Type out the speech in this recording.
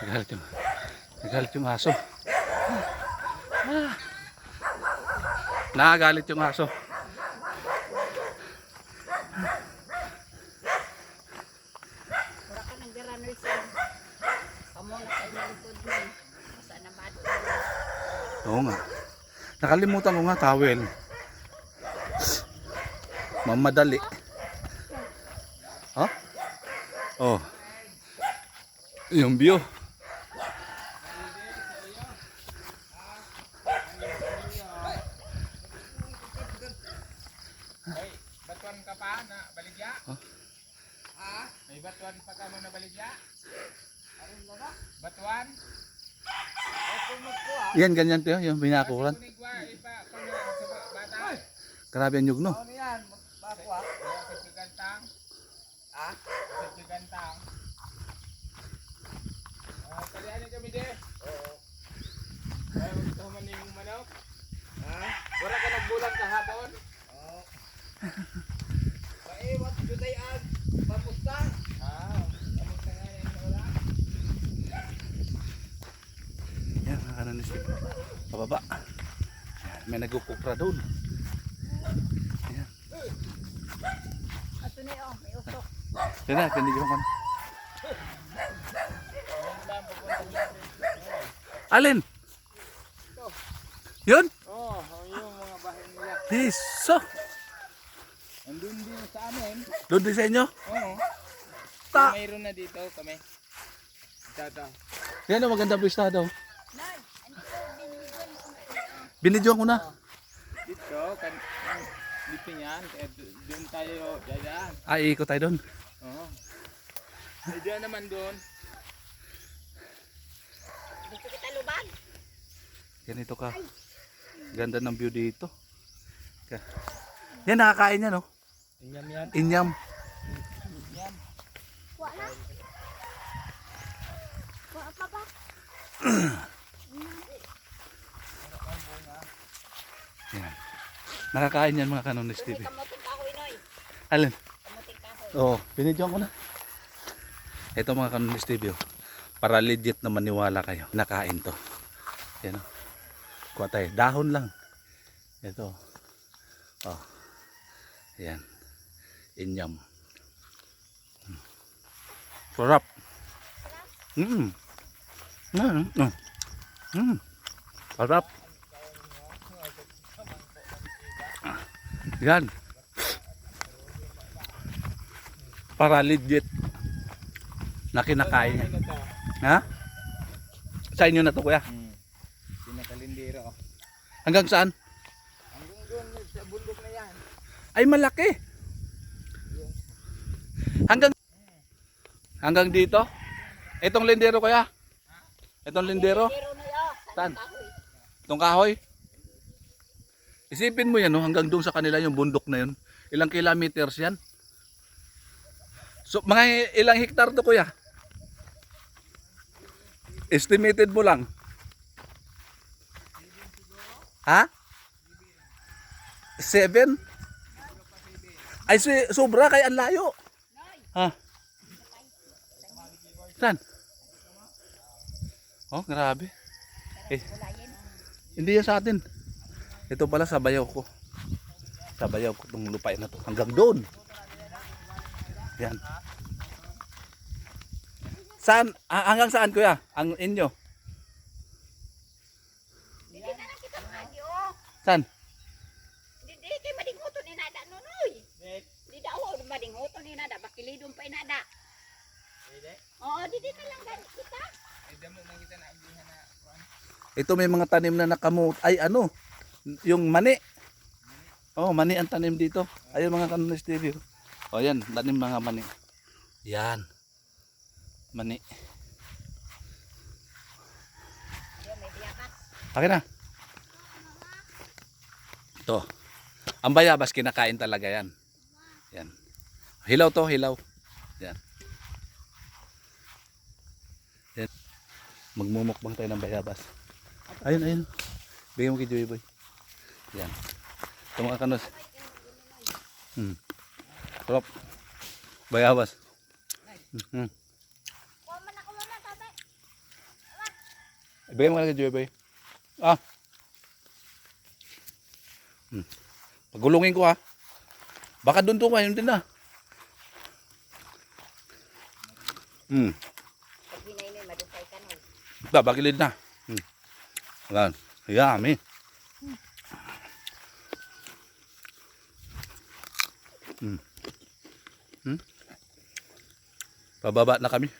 Nagalit yung, nagalit yung aso. Ah. Nakagalit yung aso. Oo nga. Nakalimutan ko nga towel. Mamadali. Ha? Oh. Yung view. Batuan ka pa na baligya? Huh? Ha? May batuan pa ka mo na baligya? Batuan? Yan, ganyan to yung binakuran. Ba-. Grabe ang yugno. Ano yan? Bakwa? Sa gigantang. Ha? Sa gigantang. Niyo kami di. Oo. Ay, gusto man yung manok? Ha? Wala ka nagbulang kahapon? Oo. Paiwat jutay ang pamusta. Ah, pamusta nga yan wala. Yan, mga kanon isip. Pababa. Yan, may nagkukupra doon. Yan. Ato na yun, may usok. Yan na, hindi ko man. Alin? Yun? Oo, oh, yung mga bahay nila. Piso. Andun din sa amin. Doon din sa inyo? Oo. Ta- Mayroon na dito kami. Tata. Yan ang maganda daw. Nay, ano ko, binigyan ko. Binidyoan ko na. Dito, kan dito yan. Eh, doon tayo dadaan. Ay, ikot tayo doon. Oo. Eh, doon naman doon. Dito kita lubag. Ganito ka. Ganda ng view dito. Ka- Yan, nakakain yan, no? Inyam yan. Inyam. Yan. Wala. Wala pa ba? Yan. Nakakain yan mga kanonis TV. Alin? Oo, binidyoan ko na. Ito mga kanonis TV. oh. Para legit na maniwala kayo. Nakain to. Yan o. Kuha tayo. Dahon lang. Ito. Oh. Yan. Inyam. Mm. Sarap. Mm. Mm. Mm. Mm. Sarap. Yan. Para legit na kinakain niya. Ha? Sa inyo na to kuya? Hmm. Pinakalindiro. Hanggang saan? Hanggang doon sa bundok na yan. Ay malaki. Hanggang Hanggang dito? Itong lindero kuya? Itong lindero? Saan? Itong kahoy? Isipin mo yan, no? hanggang doon sa kanila yung bundok na yun. Ilang kilometers yan? So, mga ilang hektar to kuya? Estimated mo lang. Ha? Seven? Ay, si, sobra kay ang layo. Ha? Saan? Oh, grabe. Eh, hindi yan sa atin. Ito pala sa bayaw ko. Sa bayaw ko itong lupain na to. Hanggang doon. Yan. Saan? Hanggang saan kuya? Ang inyo? Saan? Hindi kay madingoto ni nada nunoy. Di daw madingoto ni nada. Bakilidong pa inada. Oo, di di na lang gani kita. Ito may mga tanim na nakamut. Ay ano? Yung mani. Oh, mani ang tanim dito. Ayun mga kanonis TV. Oh, yan. Tanim mga mani. Yan. Mani. Akin na. Ito. Ang bayabas kinakain talaga yan. Yan. Hilaw to, hilaw. Yan. Yan. Magmumukbang tayo ng bayabas. Ayun, ayun. Bigyan mo kay Joey Boy. Yan. Ito mga kanos. Hmm. Sarap. Bayabas. Hmm. Kuha man ako mama, Ibigay mo ka na kay Joy. Ah. Hmm. Pagulungin ko ha. Baka doon to ngayon din na. Hmm. Pag hinay madupay ka no. Da, bagilid na. Hmm. Yan. Yummy. Hmm. Hmm. Pababa na kami.